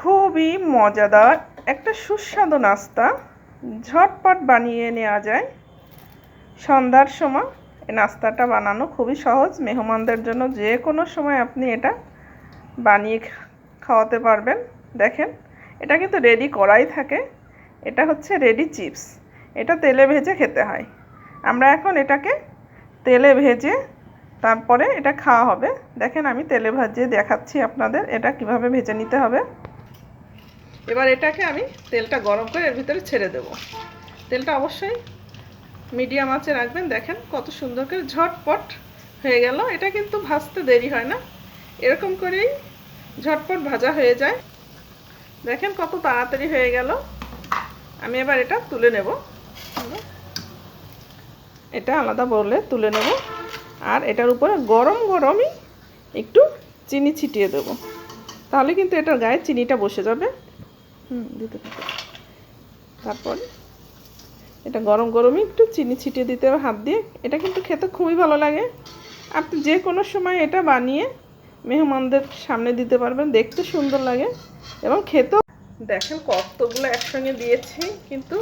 খুবই মজাদার একটা সুস্বাদু নাস্তা। ঝটপট বানিয়ে নেওয়া যায়। সন্ধ্যার সময় এই নাস্তাটা বানানো খুবই সহজ। মেহমানদের জন্য যে কোনো সময় আপনি এটা বানিয়ে খাওয়াতে পারবেন। দেখেন, এটা কিন্তু রেডি করাই থাকে। এটা হচ্ছে রেডি চিপস এটা তেলে ভেজে খেতে হয়। আমরা এখন এটাকে তেলে ভেজে তারপরে এটা খাওয়া হবে। দেখেন, আমি তেলে ভাজিয়ে দেখাচ্ছি আপনাদের এটা কীভাবে ভেজে নিতে হবে। এবার এটাকে আমি তেলটা গরম করে এর ভিতরে ছেড়ে দেব। তেলটা অবশ্যই মিডিয়াম আঁচে রাখবেন। দেখেন কত সুন্দর করে ঝটপট হয়ে গেল। এটা কিন্তু ভাজতে দেরি হয় না। এরকম করেই ঝটপট ভাজা হয়ে যায়। দেখেন কত তাড়াতাড়ি হয়ে গেল। আমি এবার এটা তুলে নেব। এটা আলাদা বলে তুলে নেব। আর এটার উপরে গরম গরমই একটু চিনি ছিটিয়ে দেবো। তাহলে কিন্তু এটার গায়ে চিনিটা বসে যাবে। হুম, দিতে থাকো। তারপর এটা গরম গরমই একটু চিনি ছিটিয়ে দিতে হবে হাত দিয়ে। এটা কিন্তু খেতে খুবই ভালো লাগে। আপনি যে কোনো সময় এটা বানিয়ে মেহমানদের সামনে দিতে পারবেন, দেখতে সুন্দর লাগে এবং খেতেও দেখেন কতগুলো একসঙ্গে দিয়েছি, কিন্তু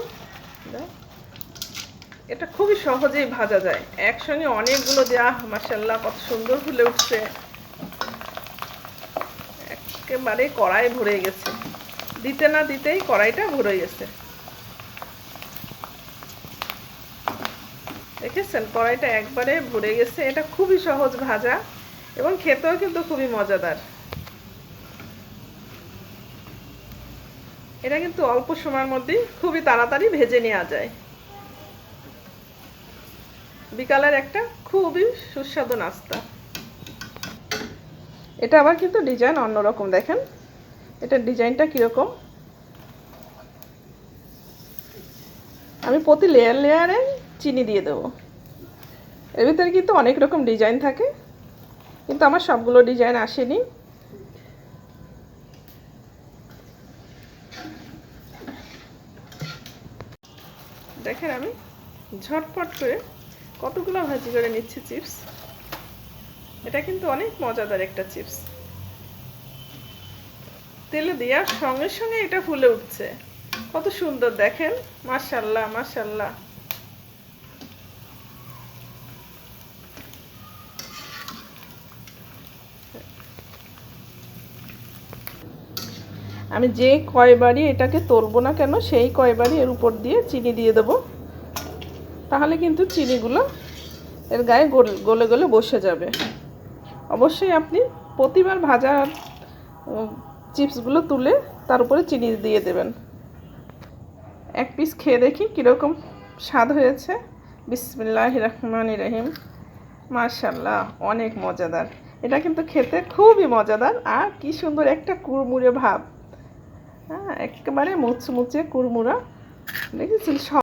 এটা খুবই সহজেই ভাজা যায়। একসঙ্গে অনেকগুলো দেওয়া মাসাল্লাহ কত সুন্দর ফুলে উঠছে। একেবারে কড়াই ভরে গেছে। দিতে না দিতেই কড়াইটা ভরে গেছে। দেখেছেন? কড়াইটা একবারে ভরে গেছে। এটা খুবই সহজ ভাজা এবং খেতেও কিন্তু খুবই মজাদার। এটা কিন্তু অল্প সময়ের মধ্যেই খুবই তাড়াতাড়ি ভেজে নেওয়া যায়। বিকালের একটা খুবই সুস্বাদু নাস্তা। এটা আবার কিন্তু ডিজাইন অন্যরকম, দেখেন। এটার ডিজাইনটা কীরকম? আমি প্রতি লেয়ার লেয়ারে চিনি দিয়ে দেবো। এর ভিতরে কিন্তু অনেক রকম ডিজাইন থাকে, কিন্তু আমার সবগুলো ডিজাইন আসেনি। দেখেন আমি ঝটপট করে কতগুলো ভাজি করে নিচ্ছি চিপস। এটা কিন্তু অনেক মজাদার একটা চিপস। তেলে দেওয়ার সঙ্গে সঙ্গে এটা ফুলে উঠছে। কত সুন্দর দেখেন? মাশাল্লাহ মাশাল্লাহ আমি যে কয়বারই এটাকে তলবো না কেন সেই কয়বারই এর উপর দিয়ে চিনি দিয়ে দেবো। তাহলে কিন্তু চিনিগুলো এর গায়ে গলে গলে বসে যাবে। অবশ্যই আপনি প্রতিবার ভাজা উম, চিপসগুলো তুলে তার উপরে চিনি দিয়ে দেবেন। এক পিস খেয়ে দেখি কীরকম স্বাদ হয়েছে। বিসমিল্লাহ রহমান রহিম। মার্শাল্লাহ অনেক মজাদার। এটা কিন্তু খেতে খুবই মজাদার আর কি সুন্দর একটা কুড়মুড়ে ভাব। হ্যাঁ একেবারে মুচমুচে কুড়মুড়া। দেখেছেন সব